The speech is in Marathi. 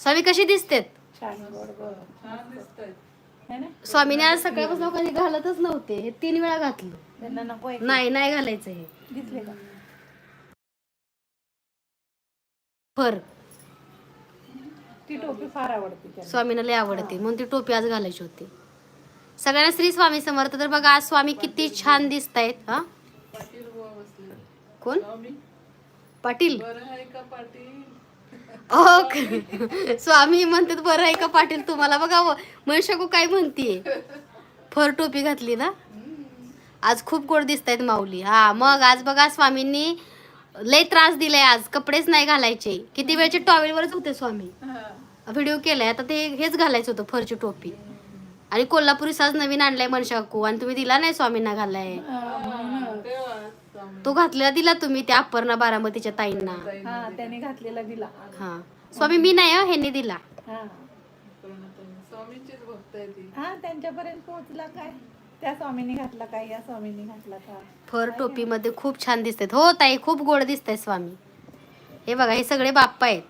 स्वामी कशी दिसतेत? छान गोड गोड छान दिसतंय. है ना? स्वामीने आज सकाळपासून कधी घालतच नव्हते. हे तीन वेळा घातलं. त्यांना नको आहे. नाही नाही घालायचं हे. फर. ती टोपी फार आवडते स्वामीला लय आवडते. म्हणून ती टोपी आज घालायची होती. सगळ्यांना श्री स्वामी समर्थ. तर बघा आज स्वामी किती छान दिसत आहेत हा? पाटील बुवा बसले. कोण? स्वामी? पाटील? बरं आहे का पाटील ओ स्वामी म्हणतात बरं आहे का पाटील तुम्हाला? बघा मनशाकू काय म्हणतीये? फर टोपी घातली ना? आज खूप गोड दिसत आहेत माऊली. हा मग आज बघा स्वामींनी लय त्रास दिलाय आज. कपडेच नाही घालायचे. किती वेळचे टॉवेलवरच होते स्वामी. व्हिडिओ केलाय. आता ते हेच घालायचं होतं फरची टोपी. आणि कोल्हापुरी साज नवीन आणलाय मनशाकू. आणि तुम्ही दिला नाही स्वामींना घालाय. तो घातलेला दिला तुम्ही त्या अपर्णा बारामतीच्या ताईंना. हा त्याने घातलेला दिला. हा. स्वामी मी नाही हं, ह्यांनी दिला. हा. प्रणतन. स्वामींचीच भक्त आहे ती हा त्यांच्यापर्यंत पोहोचला काय? त्या स्वामींनी घातला काय? या स्वामींनी घातला का? फर टोपीमध्ये खूप छान दिसतात हो ताई खूप गोड दिसत स्वामी. हे बघा हे सगळे बाप्पा आहेत.